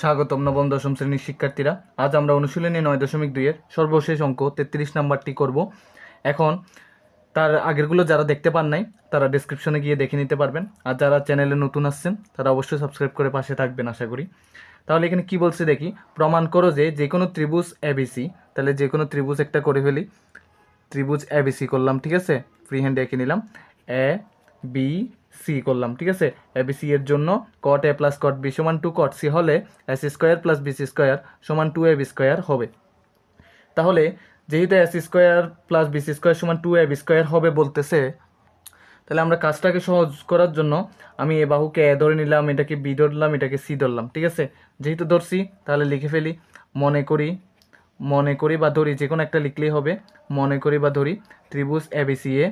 স্বাগতম নবম, দশম শ্রেণির শিক্ষার্থীরা। আজ আমরা অনুশীলনী নয় দশমিক দুইয়ের সর্বশেষ অঙ্ক, তেত্রিশ নাম্বারটি করব। এখন তার আগেরগুলো যারা দেখতে পান নাই, তারা ডেসক্রিপশনে গিয়ে দেখে নিতে পারবেন। আর যারা চ্যানেলে নতুন আসছেন, তারা অবশ্যই সাবস্ক্রাইব করে পাশে থাকবেন, আশা করি। তাহলে এখানে কি বলছে দেখি? প্রমাণ করো যে যে কোনো ত্রিভুজ এবিসি তাহলে যে কোনো ত্রিভুজ একটা করে ফেলি। ত্রিভুজ এবিসি করলাম, ঠিক আছে? ফ্রি হ্যান্ডে এঁকে নিলাম। এ বি সি করলাম, ঠিক আছে? এবিসি এর জন্য cot A plus cot B সমান টু কট সি হলে S square plus BC square সমান টু এ বি স্কোয়ার হবে। তাহলে যেহেতু S square plus BC square সমান টু এ বি স্কোয়ার হবে বলতেছে, তাহলে আমরা কাজটাকে সহজ করার জন্য আমি এ বাহুকে এ ধরে নিলাম, এটাকে বি ধরলাম এটাকে সি ধরলাম, ঠিক আছে? যেহেতু ধরছি, তাহলে লিখে ফেলি, মনে করি মনে করি বা ধরি যে কোনো একটা লিখলেই হবে, মনে করি বা ধরি, ত্রিভুজ এ বি সি এ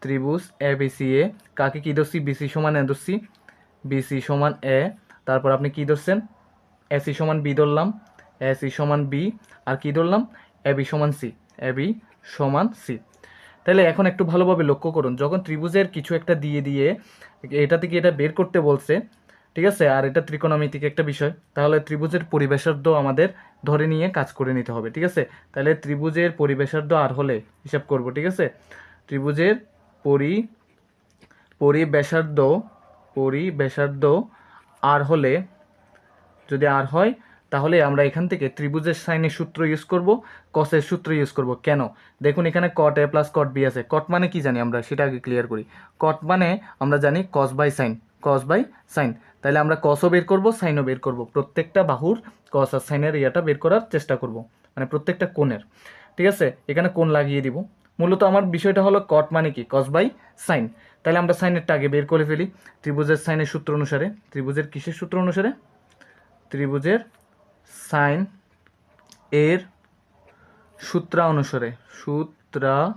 ত্রিভুজ, এ, বি, সি, এ। কাকে কী ধরছি? বিসি সমান এ ধরছি। বিসি সমান এ। তারপর আপনি কী ধরছেন? এসি সমান বি ধরলাম। এসি সমান বি। আর কী ধরলাম? এ, বি সমান সি। এ, বি সমান সি। তাহলে এখন একটু ভালোভাবে লক্ষ্য করুন। যখন ত্রিভুজের কিছু একটা দিয়ে দিয়ে এটা থেকে এটা বের করতে বলছে, ঠিক আছে? আর এটা ত্রিকোণমিতিক একটা বিষয়, তাহলে ত্রিভুজের পরিবেশার্ধ আমাদের ধরে নিয়ে কাজ করে নিতে হবে, ঠিক আছে? তাহলে ত্রিভুজের পরিবেশার্ধ আর হলে হিসাব করব, ঠিক আছে? ত্রিভুজের পরি পরিবেশার্ধ পরিবেশার্ধ আর হলে যদি আর হয়, তাহলে আমরা এখান থেকে ত্রিভুজের সাইনের সূত্র ইউজ করব কসের সূত্র ইউজ করব। কেন? দেখুন এখানে কট এ প্লাস কট বি আছে। কট মানে কি জানি আমরা? সেটা আগে ক্লিয়ার করি। কট মানে আমরা জানি cos by sine cos by sine তাহলে আমরা কসও বের করব সাইনও বের করব। প্রত্যেকটা বাহুর কস আর সাইনের ইয়াটা বের করার চেষ্টা করব। মানে প্রত্যেকটা কোণের। ঠিক আছে? এখানে কোণ লাগিয়ে দিব। মূলত আমার বিষয়টা হলো কট মানে কি? কস বাই সাইন তাহলে আমরা সাইনেরটা আগে বের করে ফেলি। ত্রিভুজের সাইনের সূত্র অনুসারে। ত্রিভুজের কিসের সূত্র অনুসারে? ত্রিভুজের সাইন এর সূত্রা অনুসারে। সূত্রা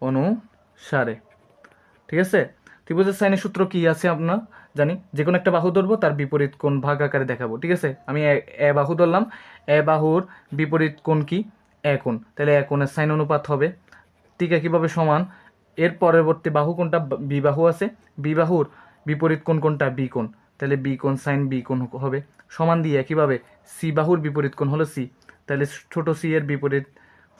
অনুসারে। ঠিক আছে? ত্রিভুজের সাইনের সূত্র কি আছে আপনার? জানি। যে কোনো একটা বাহু ধরবো, তার বিপরীত কোন ভাগ আকারে দেখাবো। ঠিক আছে? আমি এ- বাহু ধরলাম। এ বাহুর বিপরীত কোন কি? এ কোণ। তাহলে এ সাইন অনুপাত হবে ঠিক একইভাবে সমান? এর পরবর্তী বাহু কোনটা? বি বাহু আছে। বি বাহুর বিপরীত কোণ কোনটা? বি কোণ। তাহলে বি কোণ সাইন বি কোণ হবে। সমান দিয়ে একইভাবে সি বাহুর বিপরীত কোণ হলো সি তাহলে ছোট সি এর বিপরীত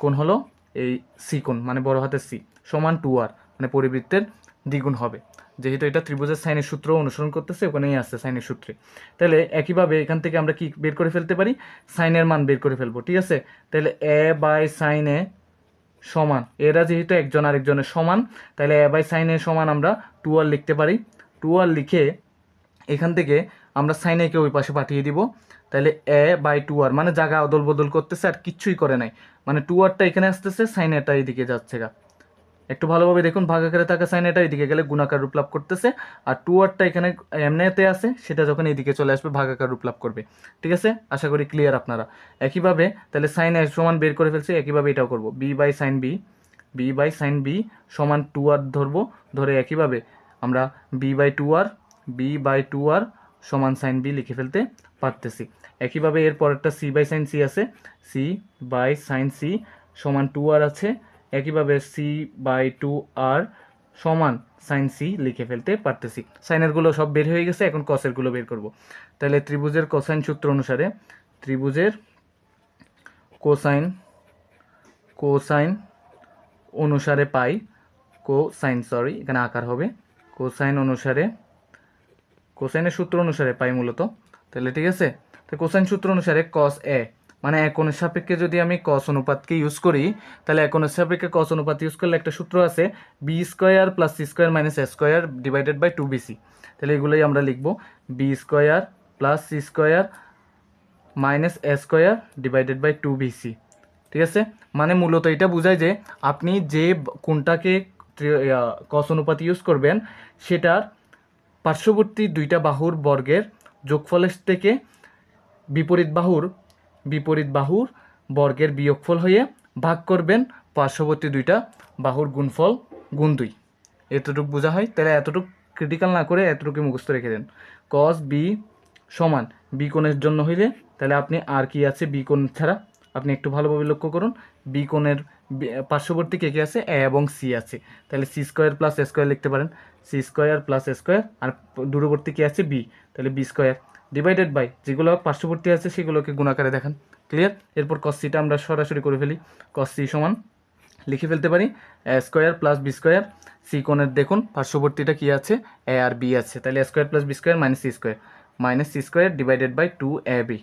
কোণ হলো এই সি কোণ মানে বড় হাতের সি সমান টু আর মানে পরিবৃত্তের দ্বিগুণ হবে। যেহেতু এটা ত্রিভুজের সাইনের সূত্র অনুসরণ করতেছে, ওখানেই আছে সাইনের সূত্রে। তাহলে একইভাবে এখান থেকে আমরা কি বের করে ফেলতে পারি? সাইনের মান বের করে ফেলব, ঠিক আছে? তাহলে এ বাই সাইন এ সমান। এরা যেহেতু একজন আরেকজনের সমান, তাহলে এ বাই সাইনের সমান আমরা টু আর লিখতে পারি। টু আর লিখে এখান থেকে আমরা সাইন একে ওই পাশে পাঠিয়ে দিব। তাহলে এ বাই টু আর মানে জায়গা অদল বদল করতেছে আর কিচ্ছুই করে নাই। মানে টু আরটা এখানে আসতেছে সাইন এইদিকে যাচ্ছে গা। একটু ভালোভাবে দেখুন, ভাগ আকারে থাকা সাইন এটা এদিকে গেলে গুণাকার রূপ লাভ করতেছে। আর টু আরটা এখানে এমনিতে আছে, সেটা যখন এইদিকে চলে আসবে ভাগাকার রূপ লাভ করবে। ঠিক আছে? আশা করি ক্লিয়ার আপনারা। একইভাবে, তাহলে সাইন সমান বের করে ফেলছি, একইভাবে এটাও করব। B by sine B B by sine B সমান টু আর ধরবো। ধরে একইভাবে আমরা B by two R B by two R সমান সাইন বি লিখে ফেলতে পারতেছি। একইভাবে এর পরেরটা সি বাই সাইন সি আছে সি বাই সাইন সি সমান টু আর আছে একইভাবে সি বাই টু আর সমান সাইন সি লিখে ফেলতে পারতেছি। সাইনেরগুলো সব বের হয়ে গেছে, এখন কসেরগুলো বের করব। তাহলে ত্রিভুজের কোসাইন সূত্র অনুসারে ত্রিভুজের কোসাইন কোসাইন অনুসারে পাই কোসাইন সরি এখানে আকার হবে। কোসাইন অনুসারে কোসাইনের সূত্র অনুসারে পাই মূলত। তাহলে ঠিক আছে? তো কোসাইন সূত্র অনুসারে কস এ মানে একনের সাপেক্ষে যদি আমি কস অনুপাতকে ইউজ করি, তাহলে একনের সাপেক্ষে কস অনুপাত ইউজ করলে একটা সূত্র আছে B square plus C square minus A square divided by two BC তাহলে এগুলোই আমরা লিখব B square plus C square minus A square divided by two BC ঠিক আছে? মানে মূলত এটা বোঝায় যে আপনি যে কোনটাকে কস অনুপাত ইউজ করবেন, সেটার পার্শ্ববর্তী দুইটা বাহুর বর্গের যোগফলের থেকে বিপরীত বাহুর বিপরীত বাহুর বর্গের বিয়োগফল হয়ে ভাগ করবেন পার্শ্ববর্তী দুইটা বাহুর গুণফল গুণ দুই। এতটুকু বোঝা হয়? তাহলে এতটুকু ক্রিটিক্যাল না করে এতটুকু মুখস্থ রেখে দেন। কস বি সমান বি কোণের জন্য হইলে, তাহলে আপনি আর কি আছে? বি কোণ ছাড়া। আপনি একটু ভালোভাবে লক্ষ্য করুন। বি কোণের পার্শ্ববর্তী কে কে আছে? এ এবং সি আছে। তাহলে সি স্কোয়ার প্লাস স্কোয়ার লিখতে পারেন। সি স্কোয়ার প্লাস স্কোয়ার আর দূরবর্তী কে আছে? বি তাহলে বি স্কোয়ার ডিভাইডেড বাই যেগুলো পার্শ্ববর্তী আছে, সেগুলোকে গুণাকারে দেখান। ক্লিয়ার এরপর কসিটা আমরা সরাসরি করে ফেলি। কসি সমান, লিখে ফেলতে পারি square plus B square C কোণের দেখুন, পার্শ্ববর্তীটা কী আছে? এ আর বি আছে। তাহলে square plus B square minus C square minus C square divided by two A B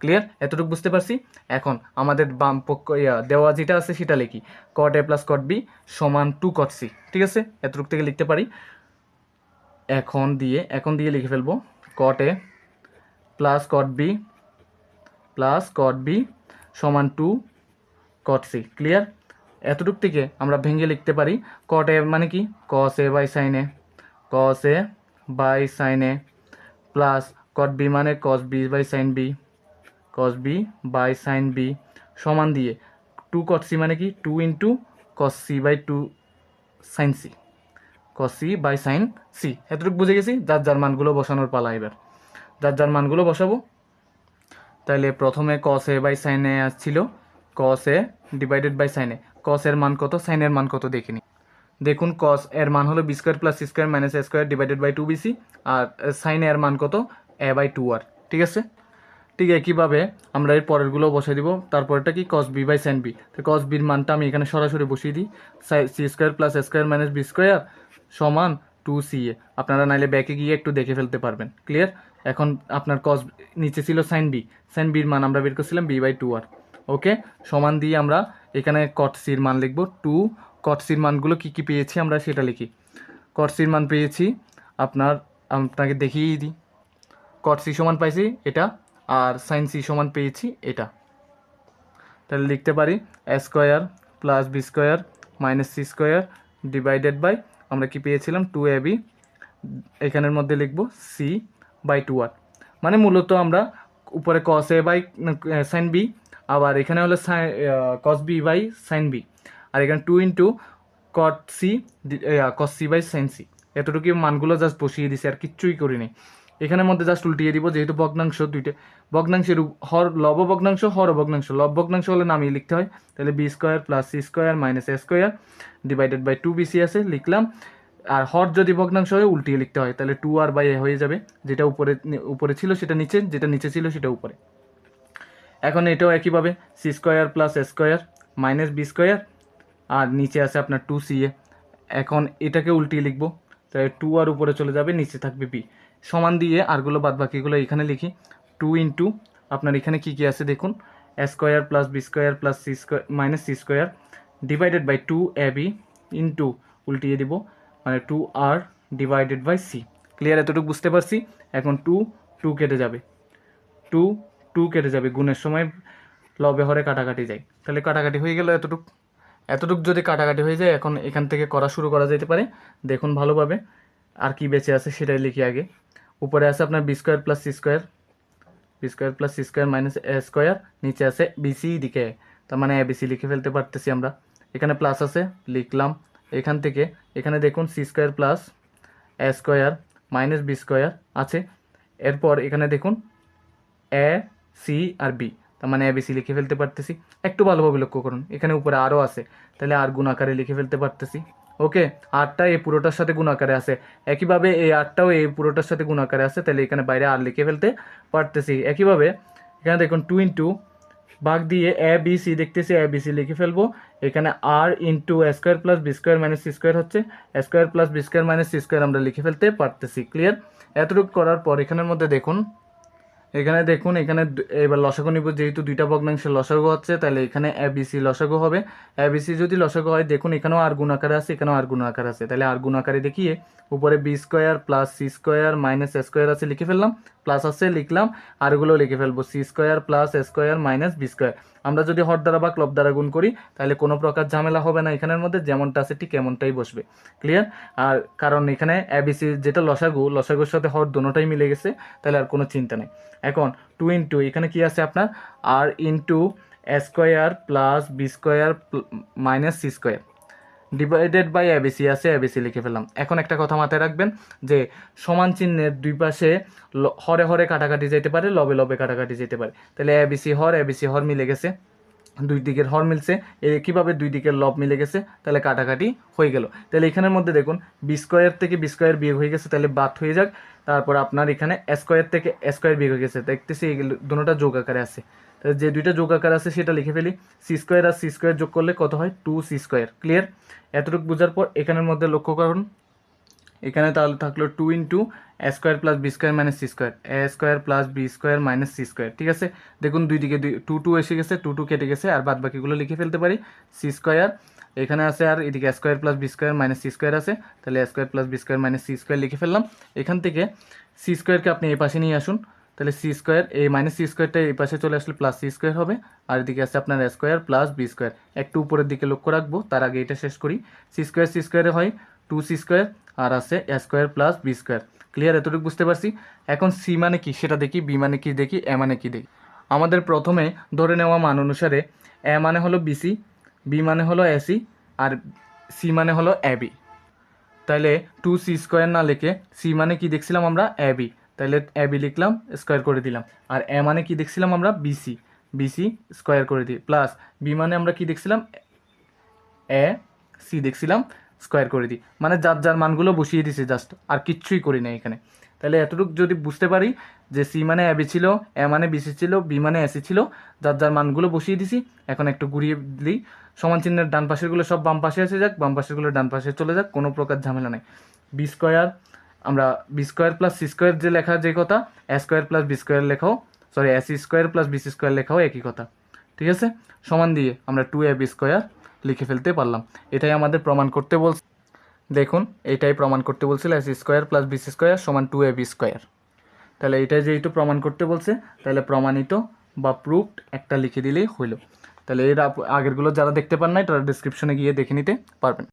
clear এতটুকু বুঝতে পারছি? এখন আমাদের বাম পক্ষ দেওয়া যেটা আছে সেটা লিখি। Cot A plus cot B সমান টু কট সি ঠিক আছে? এতটুকু থেকে লিখতে পারি। এখন দিয়ে এখন দিয়ে লিখে ফেলব। Cot A plus cot B plus cot B সমান টু কট সি ক্লিয়ার এতটুক থেকে আমরা ভেঙে লিখতে পারি কট এ মানে কি? Cos A by sine A cos A by sine A plus cot B মানে cos B by sine B cos B by sine B সমান দিয়ে টু কট সি মানে কি? Two into cos C by two sine C cos C by sine C এতটুকু বুঝে গেছি? যার যার মানগুলো বসানোর পালা এবার। যার যার মানগুলো বসাবো। তাহলে প্রথমে কস এ বাই সাইন এ আসছিল। Cos A divided by sine A cos এর মান কত? সাইনের মান কত দেখিনি দেখুন কস এর মান হলো B square plus C square minus A square divided by two BC R sine এর মান কত? এ বাই টু আর ঠিক আছে? ঠিক একইভাবে আমরা এর পরেরগুলো বসাই দিব। তারপরটা কি? Cos B by sine B তো কস বির মানটা আমি এখানে সরাসরি বসিয়ে দিই। C square plus square minus B square সমান টু সি এ আপনারা নাইলে ব্যাকে গিয়ে একটু দেখে ফেলতে পারবেন। ক্লিয়ার এখন আপনার কস নিচে ছিল সাইন বি সাইন বির মান আমরা বের করছিলাম B by two R okay সমান দিয়ে আমরা এখানে কট সির মান লিখব টু কট সির মানগুলো কী কী পেয়েছি আমরা সেটা লিখি। কট সির মান পেয়েছি, আপনার, আপনাকে দেখিয়েই দিই। কট সি সমান পাইছি এটা, আর সাইন সি সমান পেয়েছি এটা। তাহলে লিখতে পারি square plus B square minus C square divided by আমরা কি পেয়েছিলাম টু এ বি এখানের মধ্যে লিখব সি বাই টু আর মানে মূলত আমরা উপরে cos A by sine B আবার এখানে হলো cos B by sine B আর এখানে two into cot C cos C by sine C এতটুকু মানগুলো জাস্ট বসিয়ে দিছি, আর কিচ্ছুই করিনি। এখানের মধ্যে জাস্ট উল্টিয়ে দিব, যেহেতু ভগ্নাংশ দুইটা, ভগ্নাংশের হর, লব ভগ্নাংশ, হর ভগ্নাংশ। লব ভগ্নাংশ হলে নামিয়ে লিখতে হয়। তাহলে B square plus C square minus A square divided by two BC আছে, লিখলাম। আর হর যদি ভগ্নাংশ হয়, উল্টিয়ে লিখতে হয়। তাহলে টু আর বাই এ হয়ে যাবে। যেটা উপরে উপরে ছিল সেটা নিচে, যেটা নিচে ছিল সেটা উপরে। এখন এটাও একইভাবে C square plus A square minus B square আর নিচে আছে আপনার টু সি এ এখন এটাকে উল্টিয়ে লিখব। তাই টু আর উপরে চলে যাবে, নিচে থাকবে বি সমান দিয়ে আরগুলো বাদ বাকিগুলো এখানে লিখি। টু ইন্টু আপনার এখানে কি কি আছে দেখুন। A square plus B square plus C square minus C square divided by two A B into উল্টিয়ে দিব। মানে two R divided by C clear এতটুকু বুঝতে পারছি? এখন টু টু কেটে যাবে। টু টু কেটে যাবে। গুণের সময় লবে হরে কাটাকাটি যায়। তাহলে কাটাকাটি হয়ে গেল এতটুক। এতটুক যদি কাটাকাটি হয়ে যায়, এখন এখান থেকে করা শুরু করা যেতে পারে। দেখুন ভালোভাবে আর কি বেঁচে আছে সেটাই লিখি আগে। উপরে আছে আপনার B square plus C square B square plus C square minus A square নিচে আছে বিসি দিকে তার মানে এবিসি লিখে ফেলতে পারতেছি আমরা। এখানে প্লাস আছে, লিখলাম। এখান থেকে, এখানে দেখুন C square plus A square minus B square আছে। এরপর এখানে দেখুন এ সি আর বি তার মানে এবিসি লিখে ফেলতে পারতেছি। একটু ভালোভাবে লক্ষ্য করুন, এখানে উপরে আরও আছে, তাহলে আর গুণ আকারে লিখে ফেলতে পারতেছি। ওকে আটটা এই পুরোটার সাথে গুণ আকারে আছে। একইভাবে এই আটটাও এই পুরোটার সাথে গুণ আকারে আছে, তাহলে এখানে বাইরে আর লিখে ফেলতে পারতেছি। একইভাবে এখানে দেখুন টু ইন্টু ভাগ দিয়ে এ বি সি দেখতেছি এ বি সি লিখে ফেলব। এখানে আর into A square plus B square minus C square হচ্ছে। A square plus B square minus C square আমরা লিখে ফেলতে পারতেছি ক্লিয়ার এতটুকু করার পর এখানের মধ্যে দেখুন। এখানে দেখুন, এখানে এবার লসাগু নিব, যেহেতু দুইটা ভগ্নাংশের লসাগু হচ্ছে, তাহলে এখানে এবিসি লসাগু হবে। এবিসি যদি লসাগু হয়, দেখুন এখানেও আর গুণ আকারে আছে, এখানেও আর গুণ আকারে আছে। তাহলে আর গুণ আকারে দেখিয়ে উপরে B square plus C square minus A square আছে লিখে ফেললাম। প্লাস আছে লিখলাম, আরগুলো লিখে ফেলব C square plus square minus B square আমরা যদি হর দ্বারা বা ক্লব দ্বারা গুণ করি, তাহলে কোনো প্রকার ঝামেলা হবে না এখানের মধ্যে, যেমনটা আছে ঠিক এমনটাই বসবে। ক্লিয়ার আর কারণ এখানে এবিসি যেটা লসাগু, লসাগুর সাথে হর দুটোটাই মিলে গেছে, তাহলে আর কোনো চিন্তা নেই। এখন টু ইন্টু এখানে কি আছে আপনার? আর into square plus B square minus C square divided by ABC আছে এবিসি লিখে ফেললাম। এখন একটা কথা মাথায় রাখবেন যে, সমান চিহ্নের দুই পাশে হরে হরে কাটাকাটি যেতে পারে, লবে লবে কাটাকাটি যেতে পারে। তাহলে এবিসি হর এবিসি হর মিলে গেছে। দুই দিকের হর মিলছে। কীভাবে দুই দিকের লব মিলে গেছে? তাহলে কাটাকাটি হয়ে গেল। তাহলে এখানের মধ্যে দেখুন বি স্কোয়ার থেকে বি স্কোয়ার বিয়োগ হয়ে গেছে, তাহলে বাদ হয়ে যাক। তারপর আপনার এখানে স্কোয়ার থেকে স্কোয়ার বিয়োগ হয়ে গেছে। দেখতেছি এগুলো দুটোটা যোগ আকারে আছে। তাহলে যে দুইটা যোগ আকার আছে, সেটা লিখে ফেলি। সি স্কোয়ার আর সি স্কোয়ার যোগ করলে কত হয়? টু সি স্কোয়ার ক্লিয়ার এতটুকু বোঝার পর এখানের মধ্যে লক্ষ্য করুন। এখানে তাহলে থাকল two into A square plus B square minus C square A square plus B square minus C square ঠিক আছে? দেখুন, দুই দিকে দুই টু টু এসে গেছে টু টু কেটে গেছে, আর বাদ বাকিগুলো লিখে ফেলতে পারি। সি স্কোয়ার এখানে আছে আর এদিকে square plus B square minus C square আছে, তাহলে square plus B square minus C square লিখে ফেললাম। এখান থেকে সি স্কোয়ারকে আপনি এই পাশে নিয়ে আসুন, তাহলে সি স্কোয়ার এই মাইনাস সি স্কোয়ারটা এই পাশে চলে আসলে প্লাস সি স্কোয়ার হবে, আর এদিকে আছে আপনার স্কোয়ার প্লাস বি স্কোয়ার একটু উপরের দিকে লক্ষ্য রাখব, তার আগে এটা শেষ করি। সি স্কোয়ার সি স্কোয়ারে হয় টু সি স্কোয়ার আর আছে A square plus B square. Clear এতটুকু বুঝতে পারছি? এখন সি মানে কি? সেটা দেখি, বি মানে কি দেখি, এ মানে কি দেখি। আমাদের প্রথমে ধরে নেওয়া মান অনুসারে এ মানে হলো বিসি বি মানে হলো এসি আর সি মানে হলো এবি তাহলে টু সি স্কোয়ার না লিখে সি মানে কি দেখছিলাম আমরা? এবি তাহলে এবি লিখলাম, স্কোয়ার করে দিলাম। আর এ মানে কি দেখছিলাম আমরা? বিসি বিসি স্কোয়ার করে দিই। প্লাস বি মানে আমরা কি দেখছিলাম? এ সি দেখছিলাম। স্কোয়ার করে দিই। মানে যার যার মানগুলো বসিয়ে দিছি জাস্ট আর কিচ্ছুই করি না এখানে। তাহলে এতটুকু যদি বুঝতে পারি যে সি মানে এবি ছিল এ মানে বিসি ছিল বি মানে এসি ছিল, যার যার মানগুলো বসিয়ে দিছি, এখন একটু ঘুরিয়ে দিই। সমান চিহ্নের ডান পাশেরগুলো সব বাম পাশে এসে যাক, বাম পাশেরগুলো ডান পাশে চলে যাক, কোনো প্রকার ঝামেলা নাই। বি স্কোয়ার আমরা B square plus C square যে লেখা যে কথা A square plus B square লেখাও sorry S square plus BC square লেখাও একই কথা। ঠিক আছে? সমান দিয়ে আমরা টু এ বি স্কোয়ার লিখে ফেলতে পারলাম। এটাই আমাদের প্রমাণ করতে বল দেখুন, এটাই প্রমাণ করতে বলছিল S square plus BC square সমান টু এ বি স্কোয়ার তাহলে এটাই যেহেতু প্রমাণ করতে বলছে, তাহলে প্রমাণিত বা প্রুফড একটা লিখে দিলেই হইল। তাহলে এর আগেরগুলো যারা দেখতে পান নাই, তারা ডিসক্রিপশনে গিয়ে দেখে নিতে পারবেন।